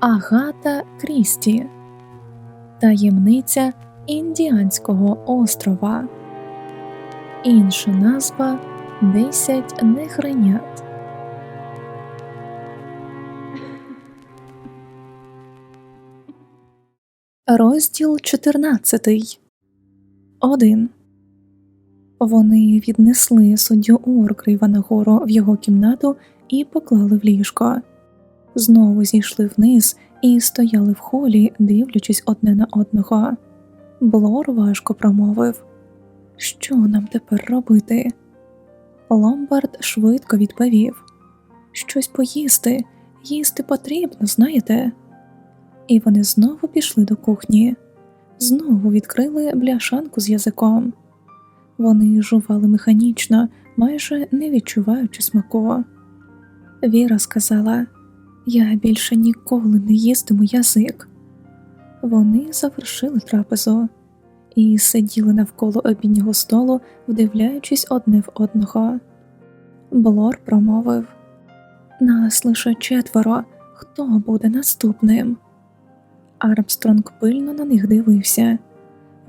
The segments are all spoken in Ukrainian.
Агата Крісті Таємниця Індіанського острова. Інша назва Десять нехренят. Розділ 14 1 Вони віднесли суддю Оркріва нагору в його кімнату і поклали в ліжко знову зійшли вниз і стояли в холі, дивлячись одне на одного. Блор важко промовив Що нам тепер робити? Ломбард швидко відповів Щось поїсти, їсти потрібно, знаєте. І вони знову пішли до кухні, знову відкрили бляшанку з язиком. Вони жували механічно, майже не відчуваючи смаку. Віра сказала я більше ніколи не їстиму язик. Вони завершили трапезу і сиділи навколо обіднього столу, вдивляючись одне в одного. Блор промовив Нас лише четверо, хто буде наступним. Армстронг пильно на них дивився.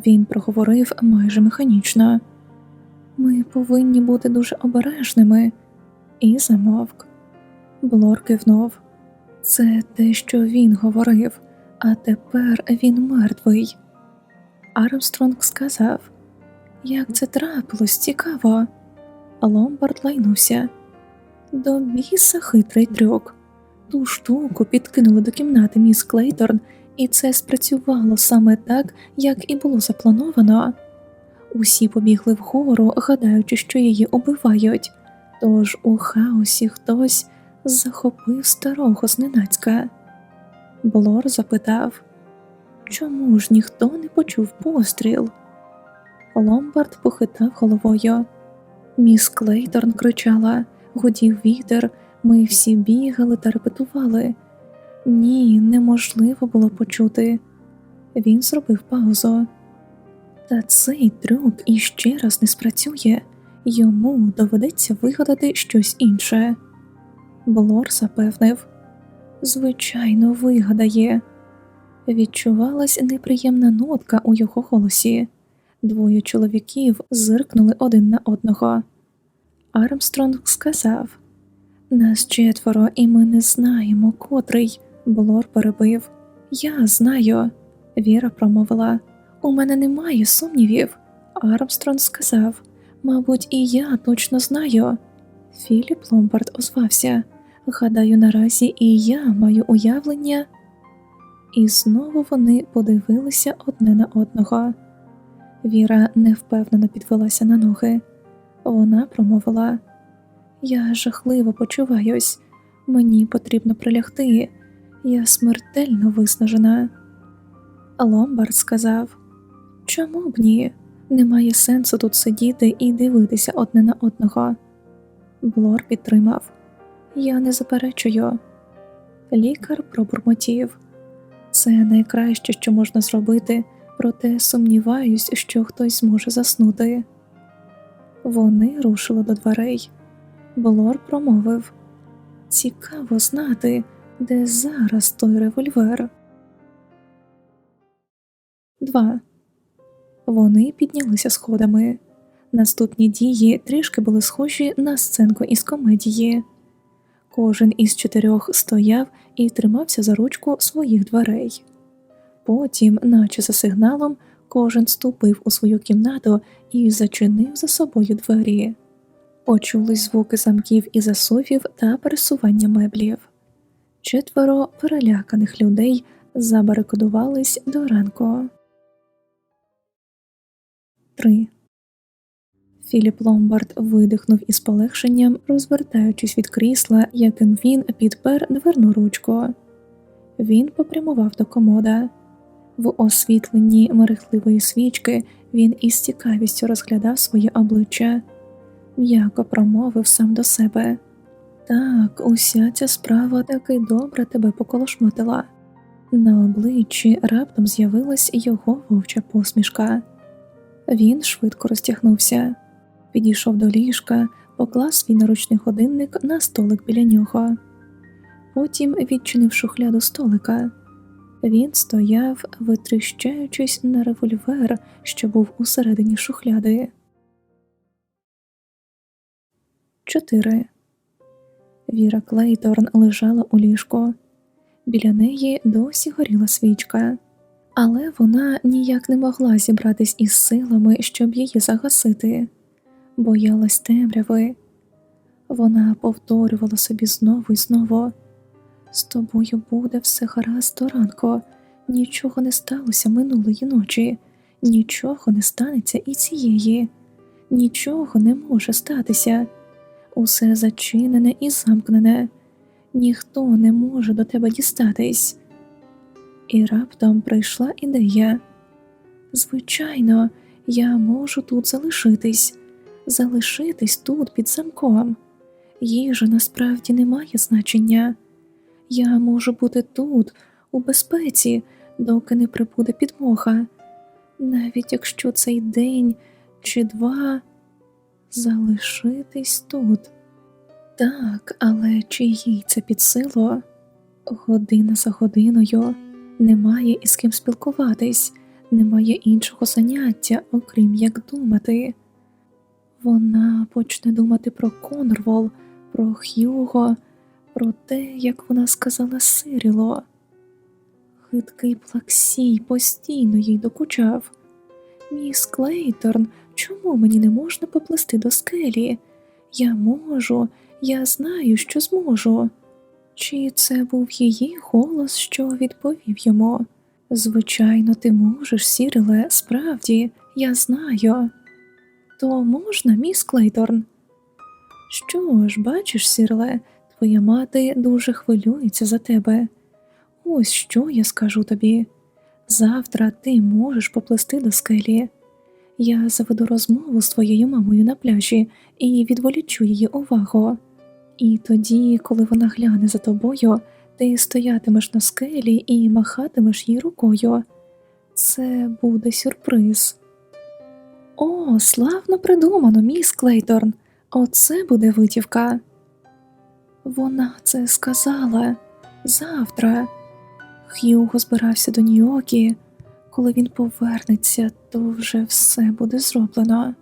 Він проговорив майже механічно Ми повинні бути дуже обережними, і замовк. Блор кивнув. Це те, що він говорив, а тепер він мертвий. Армстронг сказав, як це трапилось, цікаво. Ломбард лайнувся. До біса хитрий трюк. Ту штуку підкинули до кімнати міс Клейторн, і це спрацювало саме так, як і було заплановано. Усі побігли вгору, гадаючи, що її убивають, тож у хаосі хтось захопив старого зненацька. Блор запитав, чому ж ніхто не почув постріл? Ломбард похитав головою. Міс Клейторн кричала, гудів вітер, ми всі бігали та репетували. Ні, неможливо було почути. Він зробив паузу. Та цей трюк іще раз не спрацює, йому доведеться вигадати щось інше. Блор запевнив, звичайно, вигадає. Відчувалась неприємна нотка у його голосі. Двоє чоловіків зиркнули один на одного. Армстронг сказав Нас четверо, і ми не знаємо, котрий. Блор перебив. Я знаю. Віра промовила. У мене немає сумнівів. Армстронг сказав Мабуть, і я точно знаю. Філіп Ломбард озвався. Гадаю, наразі і я маю уявлення. І знову вони подивилися одне на одного. Віра невпевнено підвелася на ноги. Вона промовила Я жахливо почуваюсь, мені потрібно прилягти, я смертельно виснажена. Ломбард сказав Чому б ні? Немає сенсу тут сидіти і дивитися одне на одного. Блор підтримав. Я не заперечую. Лікар пробурмотів це найкраще, що можна зробити, проте сумніваюсь, що хтось зможе заснути. Вони рушили до дверей. Блор промовив Цікаво знати, де зараз той револьвер. 2. Вони піднялися сходами. Наступні дії трішки були схожі на сценку із комедії. Кожен із чотирьох стояв і тримався за ручку своїх дверей. Потім, наче за сигналом, кожен ступив у свою кімнату і зачинив за собою двері. Почулись звуки замків і засувів та пересування меблів. Четверо переляканих людей забарикадувались до ранку. 3. Філіп Ломбард видихнув із полегшенням, розвертаючись від крісла, яким він підпер дверну ручку. Він попрямував до комода. В освітленні мерехливої свічки він із цікавістю розглядав своє обличчя, м'яко промовив сам до себе так, уся ця справа таки добре тебе поколошматила. На обличчі раптом з'явилась його вовча посмішка. Він швидко розтягнувся підійшов до ліжка, поклав свій наручний годинник на столик біля нього. Потім відчинив шухляду столика. Він стояв, витріщаючись на револьвер, що був усередині шухляди. 4. Віра Клейторн лежала у ліжку. Біля неї досі горіла свічка, але вона ніяк не могла зібратись із силами, щоб її загасити, боялась темряви. Вона повторювала собі знову і знову. З тобою буде все гаразд до ранку, нічого не сталося минулої ночі, нічого не станеться і цієї, нічого не може статися, усе зачинене і замкнене, ніхто не може до тебе дістатись. І раптом прийшла ідея. Звичайно, я можу тут залишитись, залишитись тут під замком. Їжа насправді не має значення. Я можу бути тут, у безпеці, доки не прибуде підмога, навіть якщо цей день чи два залишитись тут. Так, але чи їй це під силу? Година за годиною немає із ким спілкуватись, немає іншого заняття, окрім як думати. Вона почне думати про Конорвол, про Х'юго про те, як вона сказала Сиріло. Хиткий плаксій постійно їй докучав. Міс Клейторн, чому мені не можна поплести до скелі? Я можу, я знаю, що зможу. Чи це був її голос, що відповів йому? Звичайно, ти можеш, Сіриле, справді, я знаю. То можна, міс Клейторн? Що ж, бачиш, Сірле, Твоя мати дуже хвилюється за тебе. Ось що я скажу тобі. Завтра ти можеш поплести до скелі. Я заведу розмову з твоєю мамою на пляжі і відволічу її увагу. І тоді, коли вона гляне за тобою, ти стоятимеш на скелі і махатимеш їй рукою. Це буде сюрприз. О, славно придумано, міс Клейторн. Оце буде витівка. Вона це сказала завтра. Х'юго збирався до Нью-Йоркі. Коли він повернеться, то вже все буде зроблено.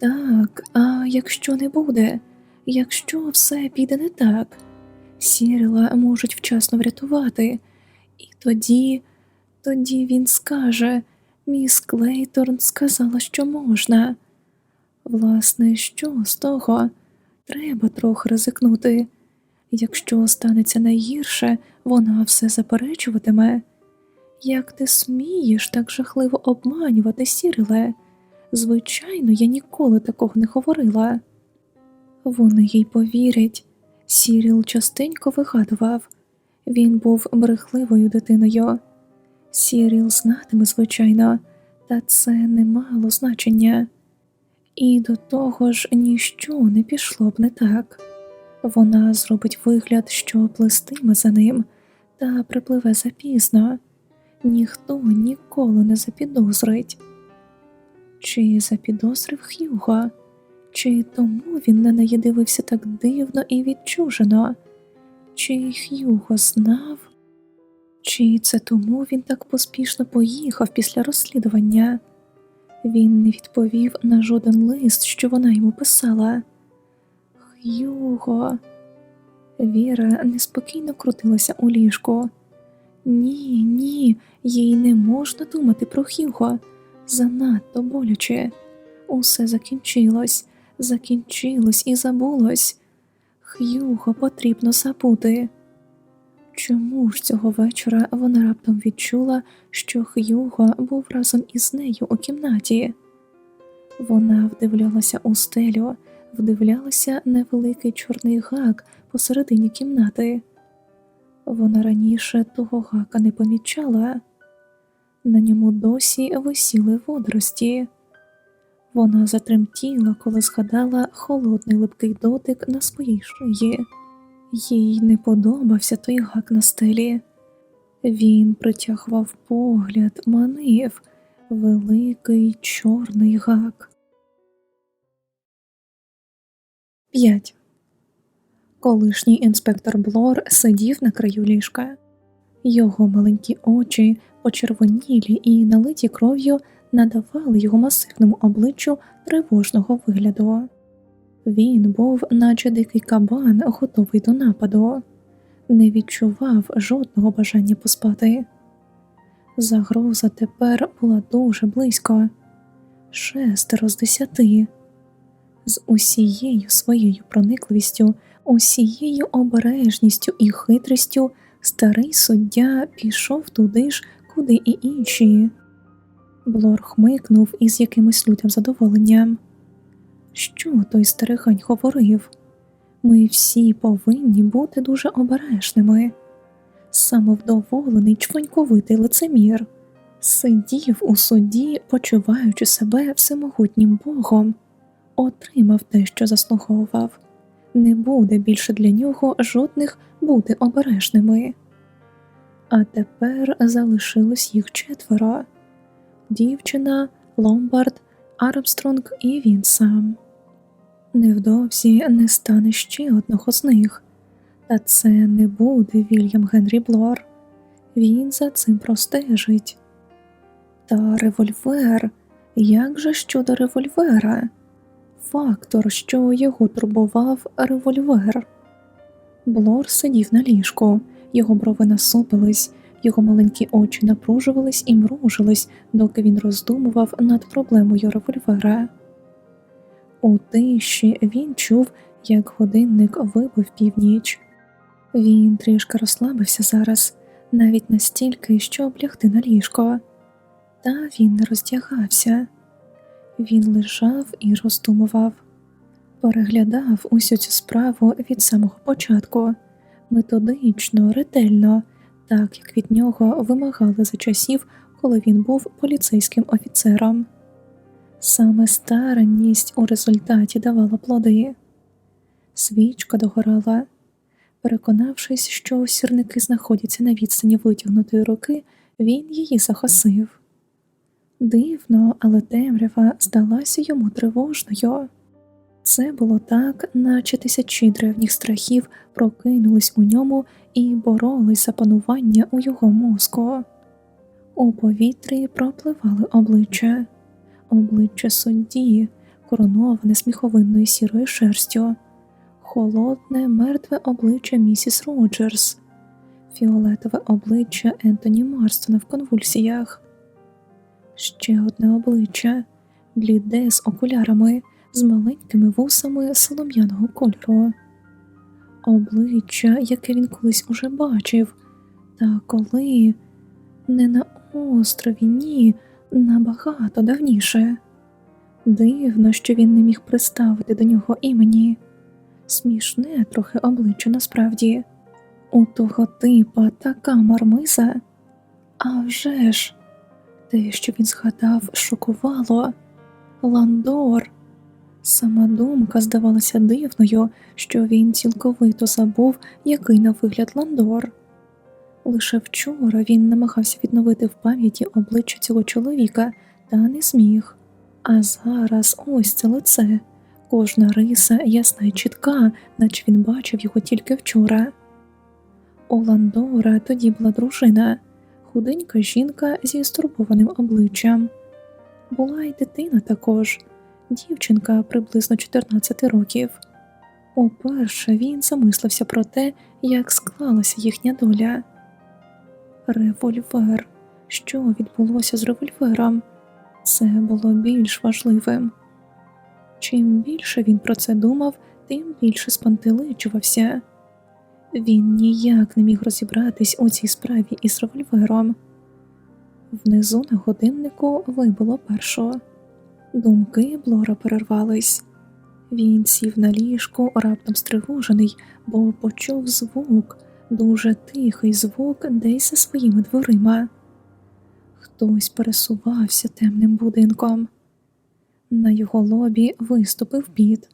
Так, а якщо не буде, якщо все піде не так, Сіріла можуть вчасно врятувати, і тоді, тоді він скаже міс Клейторн сказала, що можна. Власне, що з того? Треба трохи ризикнути. Якщо станеться найгірше, вона все заперечуватиме. Як ти смієш так жахливо обманювати, Сіриле? Звичайно, я ніколи такого не говорила. Вони їй повірять. Сіріл частенько вигадував він був брехливою дитиною. Сіріл знатиме, звичайно, та це не мало значення і до того ж ніщо не пішло б не так. Вона зробить вигляд, що плестиме за ним, та припливе запізно, ніхто ніколи не запідозрить. Чи запідозрив Х'юго, чи тому він на неї дивився так дивно і відчужено, чи Х'юго знав, чи це тому він так поспішно поїхав після розслідування? Він не відповів на жоден лист, що вона йому писала. Х'юго, Віра неспокійно крутилася у ліжку. Ні, ні, їй не можна думати про Х'юго. Занадто боляче. Усе закінчилось, закінчилось і забулось. Х'юго потрібно забути. Чому ж цього вечора вона раптом відчула, що Х'юго був разом із нею у кімнаті? Вона вдивлялася у стелю, вдивлялася невеликий чорний гак посередині кімнати. Вона раніше того гака не помічала, на ньому досі висіли водорості. Вона затремтіла, коли згадала холодний липкий дотик на своїй шиї. Їй не подобався той гак на стелі. Він притягував погляд, манив великий чорний гак. 5. Колишній інспектор Блор сидів на краю ліжка, його маленькі очі, почервонілі і налиті кров'ю, надавали його масивному обличчю тривожного вигляду. Він був, наче дикий кабан, готовий до нападу, не відчував жодного бажання поспати. Загроза тепер була дуже близько шестеро з десяти. З усією своєю проникливістю, усією обережністю і хитрістю старий суддя пішов туди ж, куди і інші. Блор хмикнув із якимось лютим задоволенням. Що той старигань говорив? Ми всі повинні бути дуже обережними. Самовдоволений чваньковитий лицемір сидів у суді, почуваючи себе всемогутнім богом, отримав те, що заслуговував. Не буде більше для нього жодних бути обережними. А тепер залишилось їх четверо дівчина, Ломбард, Армстронг і він сам. Невдовзі не стане ще одного з них, та це не буде Вільям Генрі Блор. Він за цим простежить. Та револьвер, як же щодо револьвера? Фактор, що його турбував револьвер. Блор сидів на ліжку, його брови насупились, його маленькі очі напружувались і мружились, доки він роздумував над проблемою револьвера. У тиші він чув, як годинник вибив північ. Він трішки розслабився зараз, навіть настільки, щоб лягти на ліжко, та він не роздягався. Він лежав і роздумував, переглядав усю цю справу від самого початку, методично, ретельно, так як від нього вимагали за часів, коли він був поліцейським офіцером. Саме старанність у результаті давала плоди. Свічка догорала. Переконавшись, що сірники знаходяться на відстані витягнутої руки, він її захосив. Дивно, але темрява здалася йому тривожною. Це було так, наче тисячі древніх страхів прокинулись у ньому і боролись за панування у його мозку. У повітрі пропливали обличчя, обличчя судді, короноване сміховинною сірою шерстю, холодне, мертве обличчя місіс Роджерс, фіолетове обличчя Ентоні Марстона в конвульсіях. Ще одне обличчя, бліде з окулярами, з маленькими вусами солом'яного кольору, обличчя, яке він колись уже бачив, та коли не на острові, ні, набагато давніше. Дивно, що він не міг приставити до нього імені, смішне трохи обличчя насправді, у того типа така мармиза. А вже ж, те, що він згадав, шокувало Ландор. Сама думка здавалася дивною, що він цілковито забув, який на вигляд Ландор. Лише вчора він намагався відновити в пам'яті обличчя цього чоловіка, та не зміг. А зараз ось це лице, кожна риса ясна й чітка, наче він бачив його тільки вчора. У тоді була дружина худенька жінка зі стурбованим обличчям. Була й дитина також, дівчинка приблизно 14 років. Уперше він замислився про те, як склалася їхня доля. Револьвер, що відбулося з револьвером, це було більш важливим. Чим більше він про це думав, тим більше спантеличувався. Він ніяк не міг розібратись у цій справі із револьвером. Внизу на годиннику вибило першого. Думки Блора перервались. Він сів на ліжку, раптом стривожений, бо почув звук, дуже тихий звук десь за своїми дверима. Хтось пересувався темним будинком. На його лобі виступив піт.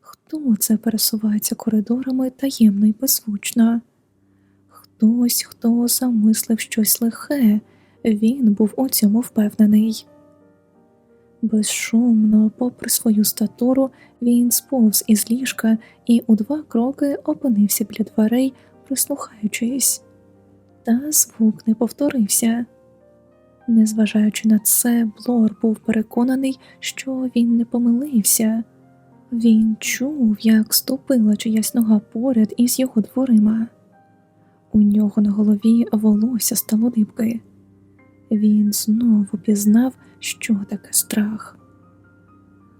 Хто це пересувається коридорами таємно й беззвучно? Хтось, хто замислив щось лихе, він був у цьому впевнений. Безшумно, попри свою статуру, він сповз із ліжка і у два кроки опинився біля дверей, прислухаючись, та звук не повторився. Незважаючи на це, Блор був переконаний, що він не помилився. Він чув, як ступила чиясь нога поряд із його дверима. У нього на голові волосся стало дибки. Він знову пізнав, що таке страх.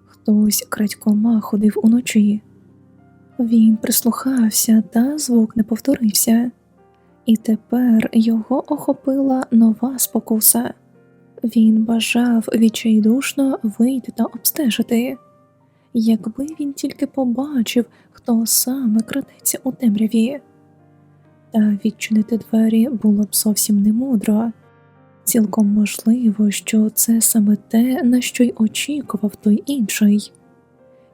Хтось крадькома ходив уночі. Він прислухався, та звук не повторився, і тепер його охопила нова спокуса. Він бажав відчайдушно вийти та обстежити. Якби він тільки побачив, хто саме крадеться у темряві, та відчинити двері було б зовсім немудро. Цілком можливо, що це саме те, на що й очікував той інший.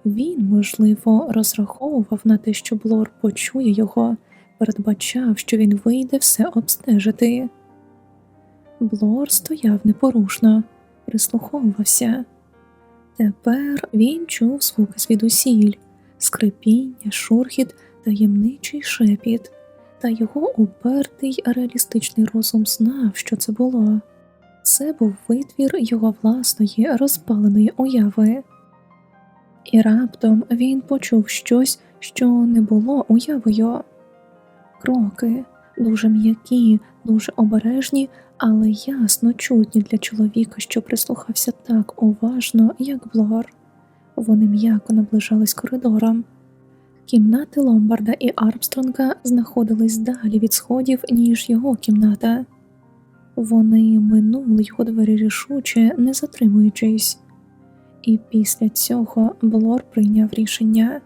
Він, можливо, розраховував на те, що Блор почує його, передбачав, що він вийде все обстежити. Блор стояв непорушно, прислуховувався. Тепер він чув звуки звідусіль, скрипіння, шурхіт, таємничий шепіт та його упертий реалістичний розум знав, що це було. Це був витвір його власної розпаленої уяви, і раптом він почув щось, що не було уявою. Кроки дуже м'які, дуже обережні, але ясно чутні для чоловіка, що прислухався так уважно, як Блор. Вони м'яко наближались коридором. Кімнати Ломбарда і Армстронга знаходились далі від сходів, ніж його кімната. Вони минули його двері рішуче, не затримуючись, і після цього Блор прийняв рішення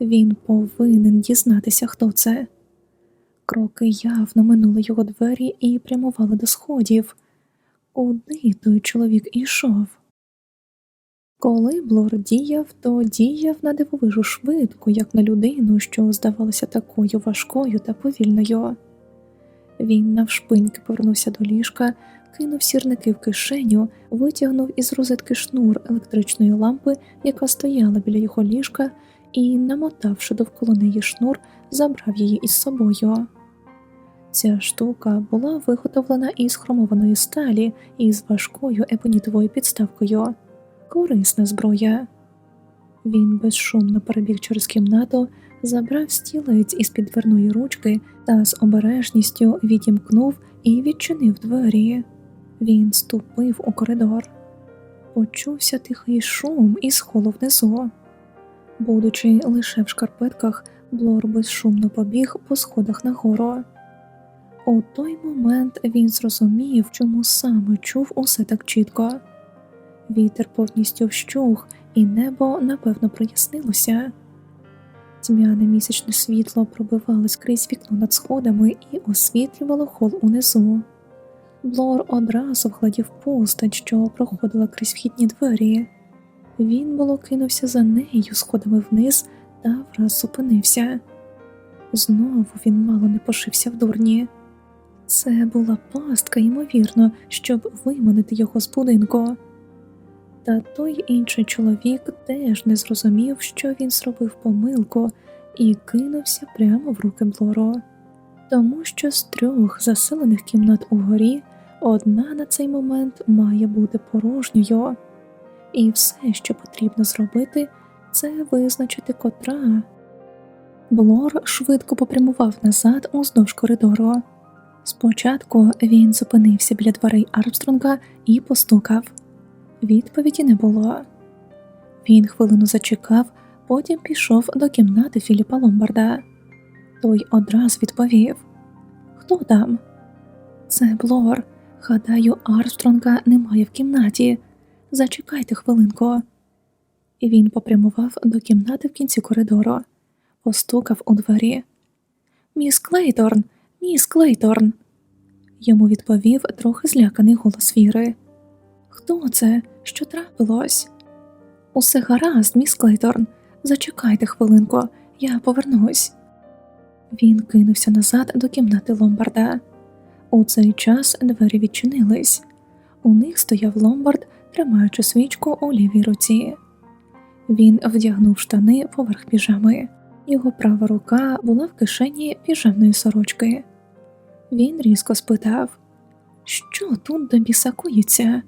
він повинен дізнатися, хто це. Кроки явно минули його двері і прямували до сходів. Куди той чоловік ішов? Коли Блор діяв, то діяв на дивовижу швидко, як на людину, що здавалася такою важкою та повільною. Він навшпиньки повернувся до ліжка, кинув сірники в кишеню, витягнув із розетки шнур електричної лампи, яка стояла біля його ліжка, і, намотавши довкола неї шнур, забрав її із собою. Ця штука була виготовлена із хромованої сталі і з важкою ебонітовою підставкою корисна зброя. Він безшумно перебіг через кімнату, забрав стілець із під дверної ручки та з обережністю відімкнув і відчинив двері. Він ступив у коридор. Почувся тихий шум із холу внизу. Будучи лише в шкарпетках, Блор безшумно побіг по сходах нагору. У той момент він зрозумів, чому саме чув усе так чітко. Вітер повністю вщух, і небо напевно прояснилося. Тьмяне місячне світло пробивалось крізь вікно над сходами і освітлювало хол унизу. Блор одразу вгладів постать, що проходила крізь вхідні двері. Він було кинувся за нею сходами вниз та враз зупинився. Знову він мало не пошився в дурні. Це була пастка, ймовірно, щоб виманити його з будинку. Та той інший чоловік теж не зрозумів, що він зробив помилку, і кинувся прямо в руки Блоро, тому що з трьох заселених кімнат угорі одна на цей момент має бути порожньою, і все, що потрібно зробити, це визначити котра. Блор швидко попрямував назад уздовж коридору. Спочатку він зупинився біля дверей Армстронга і постукав. Відповіді не було. Він хвилину зачекав, потім пішов до кімнати Філіпа Ломбарда. Той одразу відповів Хто там? Це Блор. Гадаю, Армстронга немає в кімнаті. Зачекайте хвилинку. Він попрямував до кімнати в кінці коридору, постукав у двері. Міс Клейторн, міс Клейторн. Йому відповів трохи зляканий голос Віри. Хто це? Що трапилось? Усе гаразд, міс Клейторн. Зачекайте хвилинку, я повернусь. Він кинувся назад до кімнати Ломбарда. У цей час двері відчинились. У них стояв Ломбард, тримаючи свічку у лівій руці. Він вдягнув штани поверх піжами, його права рука була в кишені піжамної сорочки. Він різко спитав, що тут до біса коїться?»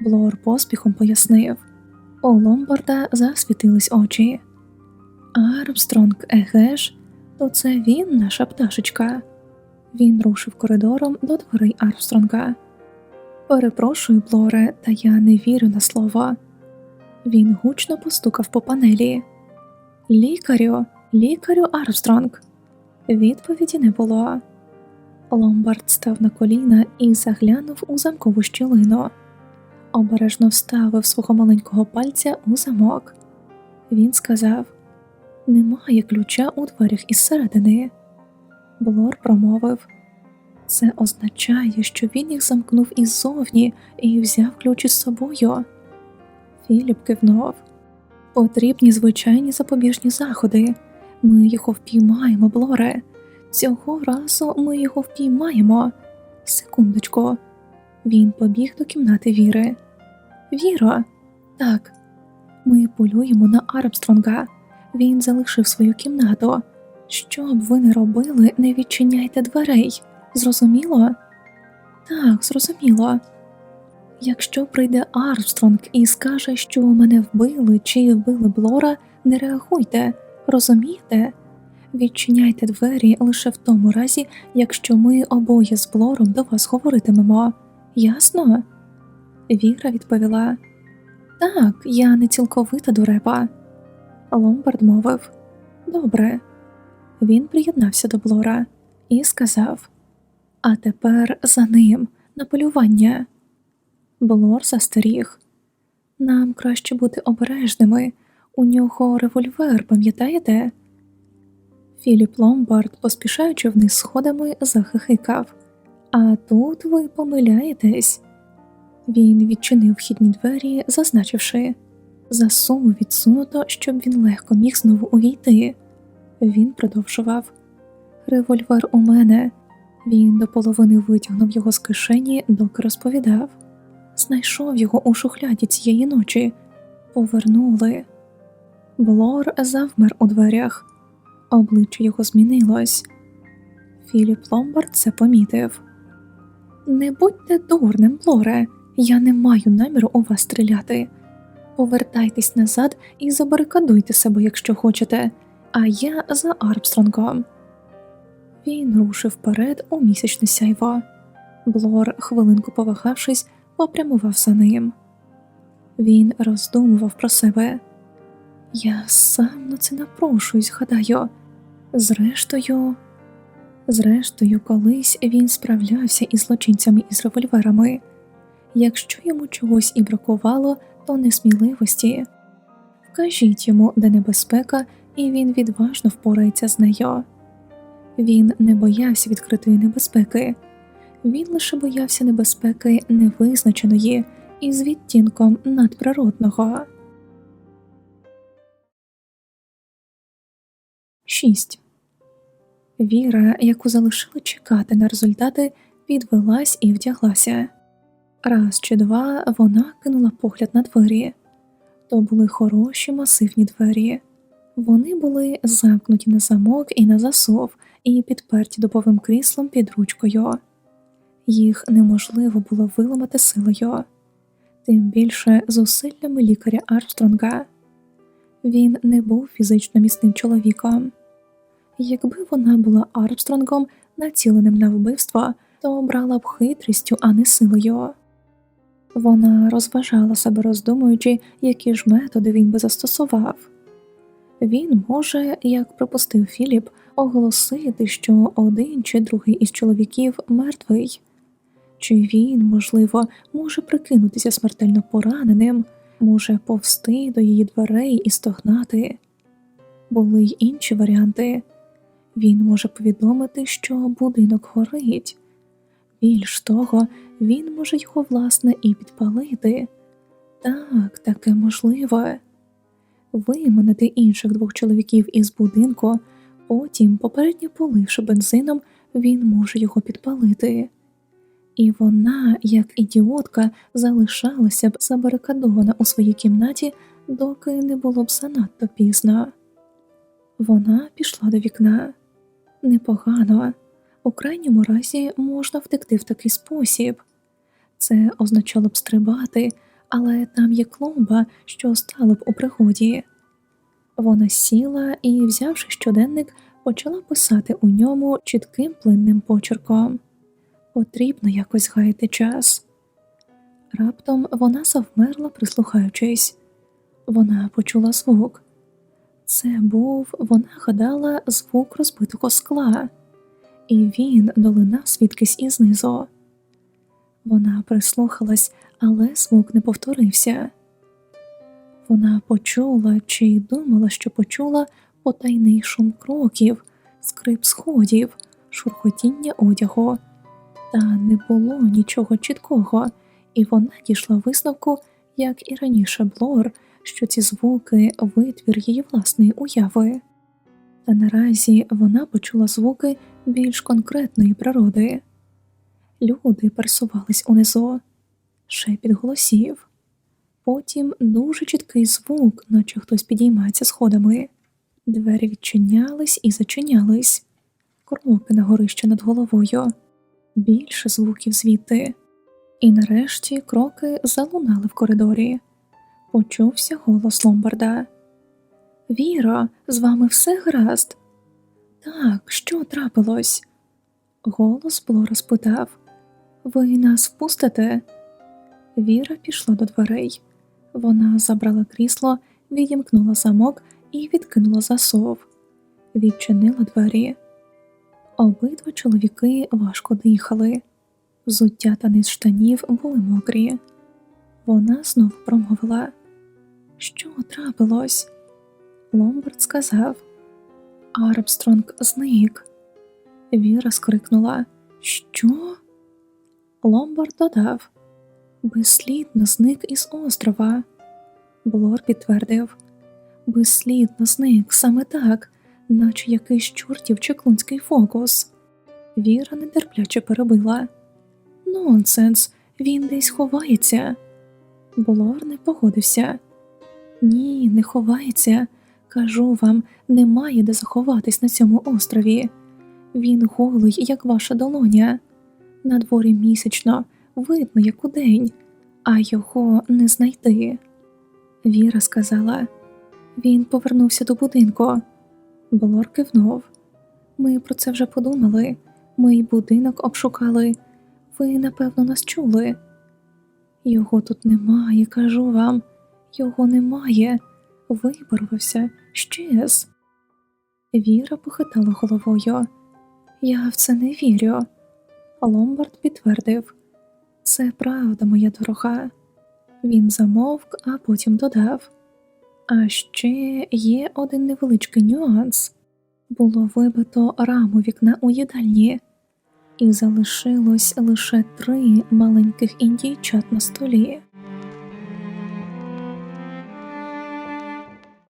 Блор поспіхом пояснив. У Ломбарда засвітились очі. Армстронг, еге ж, то це він, наша пташечка. Він рушив коридором до дверей Армстронга. Перепрошую, Блоре, та я не вірю на слово. Він гучно постукав по панелі. Лікарю, лікарю Армстронг. Відповіді не було. Ломбард став на коліна і заглянув у замкову щілину. Обережно вставив свого маленького пальця у замок. Він сказав: Немає ключа у дверях із середини. Блор промовив це означає, що він їх замкнув іззовні і взяв ключ із собою. Філіп кивнув. Потрібні звичайні запобіжні заходи. Ми його впіймаємо, Блоре. Цього разу ми його впіймаємо. Секундочку. Він побіг до кімнати Віри. Віро, так, ми полюємо на Армстронга. Він залишив свою кімнату. Що б ви не робили, не відчиняйте дверей. Зрозуміло? Так, зрозуміло. Якщо прийде Армстронг і скаже, що мене вбили чи вбили Блора, не реагуйте, розумієте? Відчиняйте двері лише в тому разі, якщо ми обоє з Блором до вас говоритимемо. Ясно? Віра відповіла Так, я не цілковита дурепа. Ломбард мовив Добре. Він приєднався до Блора і сказав А тепер за ним на полювання. Блор застеріг. Нам краще бути обережними. У нього револьвер, пам'ятаєте? Філіп Ломбард, поспішаючи вниз сходами, захихикав. А тут ви помиляєтесь. Він відчинив вхідні двері, зазначивши засову відсунуто, щоб він легко міг знову увійти. Він продовжував Револьвер у мене. Він до половини витягнув його з кишені, доки розповідав. Знайшов його у шухляді цієї ночі. Повернули. Блор завмер у дверях. Обличчя його змінилось. Філіп Ломбард це помітив. Не будьте дурним, Блоре, я не маю наміру у вас стріляти. Повертайтесь назад і забарикадуйте себе, якщо хочете, а я за Армстронгом. Він рушив вперед у місячне сяйво. Блор, хвилинку повагавшись, попрямував за ним. Він роздумував про себе. Я сам на це напрошуюсь, гадаю. Зрештою, зрештою, колись він справлявся із злочинцями із револьверами. Якщо йому чогось і бракувало, то несміливості. Вкажіть йому, де небезпека, і він відважно впорається з нею. Він не боявся відкритої небезпеки, він лише боявся небезпеки невизначеної і з відтінком надприродного. 6. Віра, яку залишили чекати на результати, підвелась і вдяглася. Раз чи два вона кинула погляд на двері. То були хороші масивні двері. Вони були замкнуті на замок і на засов, і підперті дубовим кріслом під ручкою. Їх неможливо було виламати силою, тим більше зусиллями лікаря Армстронга. Він не був фізично міцним чоловіком. Якби вона була Армстронгом, націленим на вбивство, то обрала б хитрістю, а не силою. Вона розважала себе, роздумуючи, які ж методи він би застосував. Він може, як припустив Філіп, оголосити, що один чи другий із чоловіків мертвий, чи він, можливо, може прикинутися смертельно пораненим, може повсти до її дверей і стогнати. Були й інші варіанти він може повідомити, що будинок горить. Більш того, він може його власне і підпалити. Так, таке можливе. Виманити інших двох чоловіків із будинку, потім, попередньо поливши бензином, він може його підпалити. І вона, як ідіотка, залишалася б забарикадована у своїй кімнаті, доки не було б занадто пізно. Вона пішла до вікна. Непогано, у крайньому разі можна втекти в такий спосіб. Це означало б стрибати, але там є клумба, що стала б у пригоді. Вона сіла і, взявши щоденник, почала писати у ньому чітким плинним почерком. Потрібно якось гаяти час. Раптом вона завмерла, прислухаючись. Вона почула звук. Це був, вона гадала, звук розбитого скла, і він долинав звідкись і знизу. Вона прислухалась, але звук не повторився. Вона почула чи думала, що почула потайний шум кроків, скрип сходів, шурхотіння одягу, та не було нічого чіткого, і вона дійшла висновку, як і раніше Блор, що ці звуки витвір її власної уяви. Та наразі вона почула звуки більш конкретної природи. Люди пересувались унизу, шепіт голосів, потім дуже чіткий звук, наче хтось підіймається сходами. Двері відчинялись і зачинялись, кроки на горище над головою, більше звуків звідти, і нарешті кроки залунали в коридорі. Почувся голос Ломбарда. Віро, з вами все гаразд? Так, що трапилось? Голос Блора спитав. Ви нас впустите? Віра пішла до дверей. Вона забрала крісло, відімкнула замок і відкинула засов, відчинила двері. Обидва чоловіки важко дихали, взуття та низ штанів були мокрі. Вона знову промовила, що трапилось? Ломбард сказав Армстронг зник. Віра скрикнула Що? Ломбард додав Безслідно зник із острова. Блор підтвердив Безслідно зник саме так, наче якийсь чортів чеклунський фокус. Віра нетерпляче перебила. Нонсенс, він десь ховається. Блор не погодився. Ні, не ховається. Кажу вам, немає де заховатись на цьому острові. Він голий, як ваша долоня. На дворі місячно, видно, як удень, а його не знайти. Віра сказала він повернувся до будинку. Блор кивнув. Ми про це вже подумали. Ми й будинок обшукали. Ви, напевно, нас чули. Його тут немає, кажу вам, його немає. Виборвався, щез. Віра похитала головою. Я в це не вірю. Ломбард підтвердив це правда, моя дорога. Він замовк, а потім додав. А ще є один невеличкий нюанс було вибито раму вікна у їдальні, і залишилось лише три маленьких індійчат на столі.